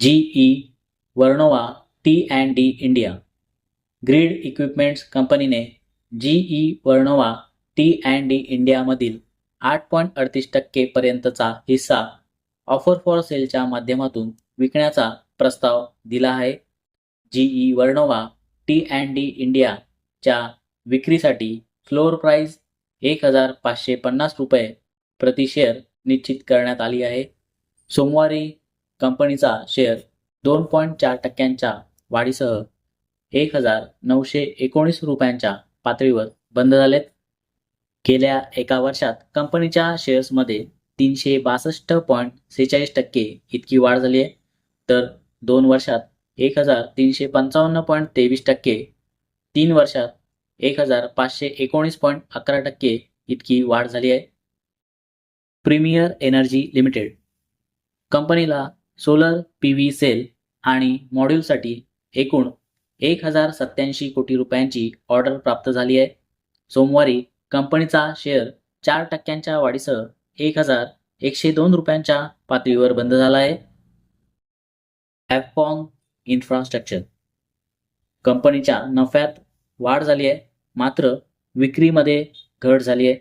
GE Vernova T and D India. Grid equipments कंपनीने GE Vernova T and D इंडियामधील आठ point अडतीस टक्के पर्यंतचा हिस्सा ऑफर फॉर सेलच्या माध्यमातून विकण्याचा प्रस्ताव दिला आहे. GE Vernova T and D इंडियाच्या विक्रीसाठी फ्लोअर प्राइस एक हजार पाचशे पन्नास रुपये प्रति शेअर निश्चित करण्यात आली आहे. सोमवारी कंपनीचा शेअर दोन पॉईंट चार टक्क्यांच्या वाढीसह एक हजार नऊशे एकोणीस रुपयांच्या पातळीवर बंद झालेत. गेल्या एका वर्षात कंपनीच्या शेअर्समध्ये तीनशे बासष्ट पॉईंट सेहेचाळीस टक्के इतकी वाढ झाली आहे. तर दोन वर्षात एक हजार तीनशे पंचावन्न पॉईंट तेवीस टक्के. तीन वर्षात एक हजार पाचशे एकोणीस पॉईंट अकरा टक्के इतकी वाढ झाली आहे. Premier energy limited. कंपनीला सोलर पी व्ही सेल आणि मॉड्यूलसाठी एकूण एक हजार सत्याऐंशी कोटी रुपयांची ऑर्डर प्राप्त झाली आहे. सोमवारी कंपनीचा शेअर चार टक्क्यांच्या वाढीसह एक हजार एकशे दोन रुपयांच्या पातळीवर बंद झाला आहे. ॲपकॉन इन्फ्रास्ट्रक्चर कंपनीच्या नफ्यात वाढ झाली आहे. मात्र विक्रीमध्ये घट झाली आहे.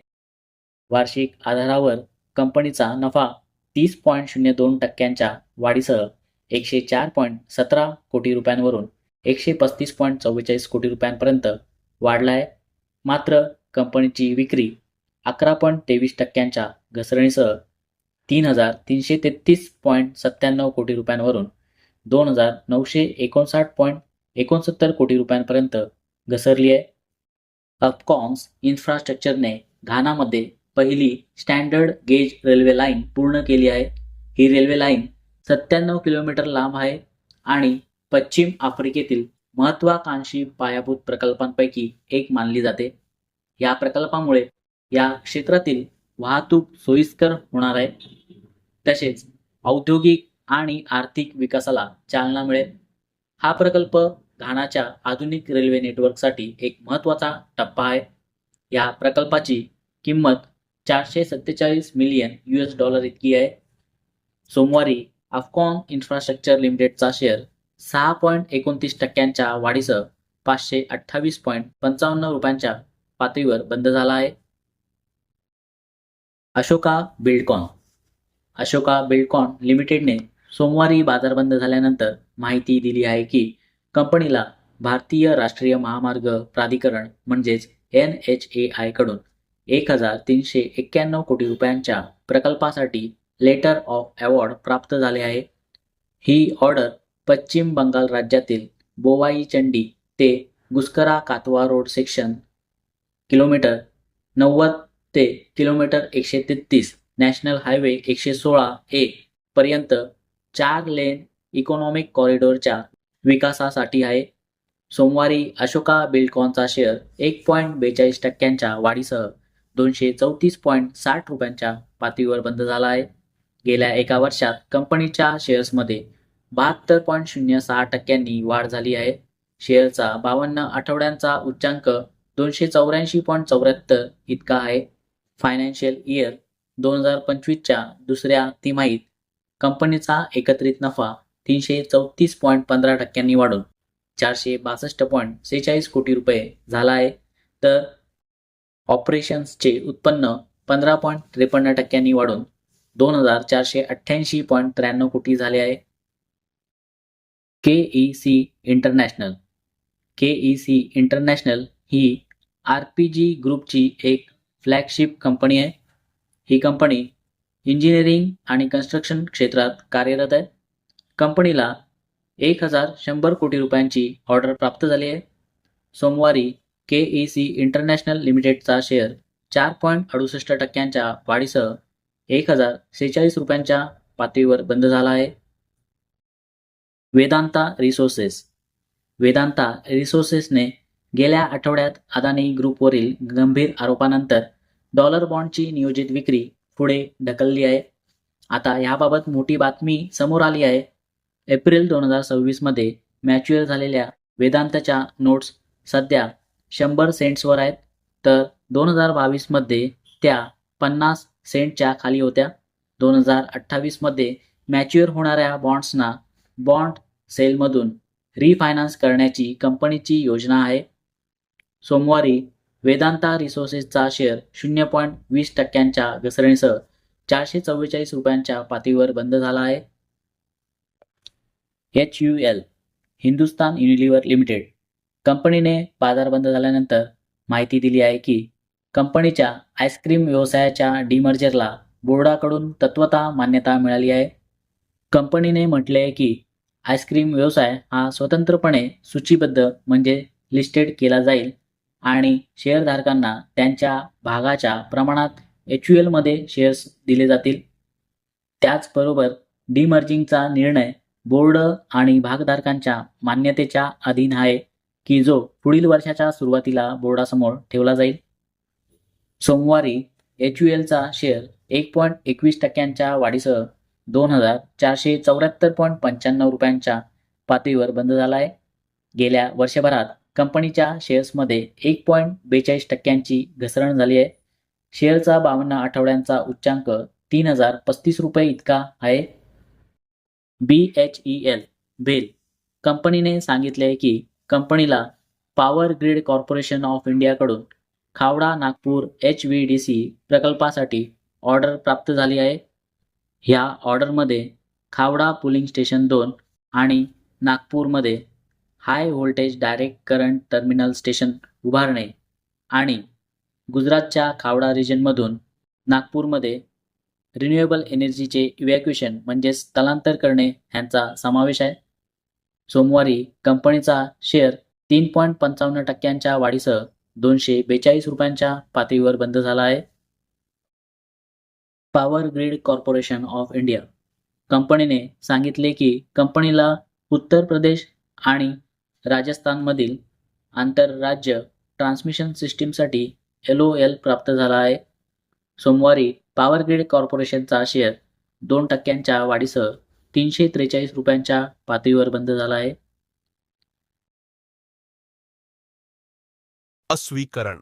वार्षिक आधारावर कंपनीचा नफा तीस पॉईंट शून्य दोन टक्क्यांच्या वाढीसह एकशे चार पॉईंट सतरा कोटी रुपयांवरून एकशे पस्तीस पॉईंट चव्वेचाळीस कोटी रुपयांपर्यंत वाढला आहे. मात्र कंपनीची विक्री अकरा पॉईंट तेवीस टक्क्यांच्या घसरणीसह तीन हजार तीनशे तेहतीस पॉईंट सत्त्याण्णव कोटी रुपयांवरून दोन हजार नऊशे एकोणसाठ पॉईंट एकोणसत्तर कोटी रुपयांपर्यंत घसरली आहे. अपकॉम्स इन्फ्रास्ट्रक्चरने घानामध्ये पहिली स्टँडर्ड गेज रेल्वे लाईन पूर्ण केली आहे. ही रेल्वे लाईन सत्त्याण्णव किलोमीटर लांब आहे आणि पश्चिम आफ्रिकेतील महत्त्वाकांक्षी पायाभूत प्रकल्पांपैकी एक मानली जाते. या प्रकल्पामुळे या क्षेत्रातील वाहतूक सोयीस्कर होणार आहे. तसेच औद्योगिक आणि आर्थिक विकासाला चालना मिळेल. हा प्रकल्प घानाच्या आधुनिक रेल्वे नेटवर्कसाठी एक महत्त्वाचा टप्पा आहे. या प्रकल्पाची किंमत चारशे सत्तेचाळीस मिलियन यू एस डॉलर इतकी आहे. सोमवारी अफकॉन इन्फ्रास्ट्रक्चर लिमिटेडचा शेअर सहा पॉईंट एकोणतीस टक्क्यांच्या वाढीसह पाचशे अठ्ठावीस पॉईंट पंचावन्न रुपयांच्या पातळीवर बंद झाला आहे. अशोका बिल्डकॉन. अशोका बिल्डकॉन लिमिटेडने सोमवारी बाजार बंद झाल्यानंतर माहिती दिली आहे की कंपनीला भारतीय राष्ट्रीय महामार्ग प्राधिकरण म्हणजेच एन एच ए आयकडून एक हजार तीनशे एक्क्याण्णव कोटी रुपयांच्या प्रकल्पासाठी लेटर ऑफ अवॉर्ड प्राप्त झाले आहे. ही ऑर्डर पश्चिम बंगाल राज्यातील बोवाई चंडी ते Guskara Katwa road section kilometre नव्वद ते किलोमीटर एकशे तेहतीस नॅशनल हायवे एकशे सोळा ए पर्यंत चार लेन इकॉनॉमिक कॉरिडॉरच्या विकासासाठी आहे. सोमवारी अशोका बिल्डकॉनचा शेअर एक पॉईंट बेचाळीस टक्क्यांच्या वाढीसह दोनशे चौतीस पॉईंट साठ रुपयांच्या पातळीवर बंद झाला आहे. गेल्या एका वर्षात कंपनीच्या शेअर्समध्ये बहात्तर पॉईंट शून्य सहा टक्क्यांनी वाढ झाली आहे. शेअरचा बावन्न आठवड्यांचा उच्चांक दोनशे चौऱ्याऐंशी पॉईंट चौऱ्याहत्तर इतका आहे. फायनान्शियल इयर दोन हजार पंचवीसच्या दुसऱ्या तिमाहीत कंपनीचा एकत्रित नफा तीनशे चौतीस पॉईंट पंधरा टक्क्यांनी वाढून चारशे बासष्ट पॉईंट सेहेचाळीस कोटी रुपये झाला आहे. तर ऑपरेशन्सचे उत्पन्न पंधरा पॉईंट त्रेपन्न टक्क्यांनी वाढून दोन हजार चारशे अठ्ठ्याऐंशी पॉईंट त्र्याण्णव कोटी झाले आहे. K E C international. K E C international ही आर पी जी ग्रुपची एक फ्लॅगशिप कंपनी आहे. ही कंपनी इंजिनिअरिंग आणि कन्स्ट्रक्शन क्षेत्रात कार्यरत आहे कंपनीला एक हजार शंभर कोटी रुपयांची ऑर्डर प्राप्त झाली आहे. सोमवारी के ई सी इंटरनॅशनल लिमिटेडचा शेअर चार पॉईंट अडुसष्ट टक्क्यांच्या वाढीसह एक हजार सेहेचाळीस रुपयांच्या पातळीवर बंद झाला आहे. वेदांता रिसोर्सेस. वेदांता रिसोर्सेसने गेल्या आठवड्यात अदानी ग्रुपवरील गंभीर आरोपानंतर डॉलर बॉन्डची नियोजित विक्री पुढे ढकलली आहे. आता याबाबत मोठी बातमी समोर आली आहे. एप्रिल दोन हजार सव्वीसमध्ये मॅच्युअर झालेल्या वेदांतच्या नोट्स सध्या शंभर सेंट्सवर आहेत. तर दोन हजार बावीसमध्ये त्या पन्नास सेंटच्या खाली होत्या. दोन हजार अठ्ठावीसमध्ये मॅच्युअर होणाऱ्या बॉन्ड्सना बॉन्ड सेलमधून रिफायनान्स करण्याची कंपनीची योजना आहे. सोमवारी वेदांता रिसोर्सेसचा शेअर शून्य पॉईंट वीस टक्क्यांच्या घसरणीसह चारशे चव्वेचाळीस रुपयांच्या पातळीवर बंद झाला आहे. H U L Hindustan Unilever limited कंपनीने बाजार बंद झाल्यानंतर माहिती दिली आहे की कंपनीच्या आईस्क्रीम व्यवसायाच्या डिमर्जरला बोर्डाकडून तत्वता मान्यता मिळाली आहे. कंपनीने म्हटले आहे की आईस्क्रीम व्यवसाय हा स्वतंत्रपणे सूचीबद्ध म्हणजे लिस्टेड केला जाईल. आणि शेअरधारकांना त्यांच्या भागाच्या प्रमाणात एच यू एलमध्ये शेअर्स दिले जातील. त्याचबरोबर डिमर्जिंगचा निर्णय बोर्ड आणि भागधारकांच्या मान्यतेच्या अधीन आहे की जो पुढील वर्षाच्या सुरुवातीला बोर्डासमोर ठेवला जाईल. सोमवारी एच यू एलचा शेअर एक पॉईंट एकवीस टक्क्यांच्या वाढीसह दोन हजार चारशे चौऱ्याहत्तर पॉईंट पंच्याण्णव रुपयांच्या पातळीवर बंद झाला आहे. गेल्या वर्षभरात कंपनीच्या शेअर्समध्ये एक पॉईंट बेचाळीस टक्क्यांची घसरण झाली आहे. शेअरचा बावन्न आठवड्यांचा उच्चांक तीन हजार पस्तीस रुपये इतका आहे. B H E L BHEL. कंपनीने सांगितले की कंपनीला पॉवर ग्रीड कॉर्पोरेशन ऑफ इंडियाकडून Khavda Nagpur H V D C प्रकल्पासाठी ऑर्डर प्राप्त झाली आहे. ह्या ऑर्डरमध्ये खावडा पुलिंग स्टेशन दोन आणि नागपूरमध्ये high voltage direct current terminal station उभारणे आणि गुजरातच्या खावडा रिजनमधून नागपूरमध्ये रिन्युएबल एनर्जीचे इव्हॅक्युएशन म्हणजे स्थलांतर करणे ह्यांचा समावेश आहे. सोमवारी कंपनीचा शेअर तीन पॉईंट पंचावन्न टक्क्यांच्या वाढीसह दोनशे बेचाळीस रुपयांच्या पातळीवर बंद झाला आहे. Power Grid Corporation of India कंपनीने सांगितले की कंपनीला उत्तर प्रदेश आणि राजस्थानमधील आंतरराज्य ट्रान्समिशन सिस्टीमसाठी एल ओ एल प्राप्त झाला आहे. सोमवारी पॉवर ग्रीड कॉर्पोरेशनचा शेअर दोन टक्क्यांच्या वाढीसह तीनशे त्रेचाळीस रुपयांच्या पातळीवर बंद झाला आहे. अस्वीकरण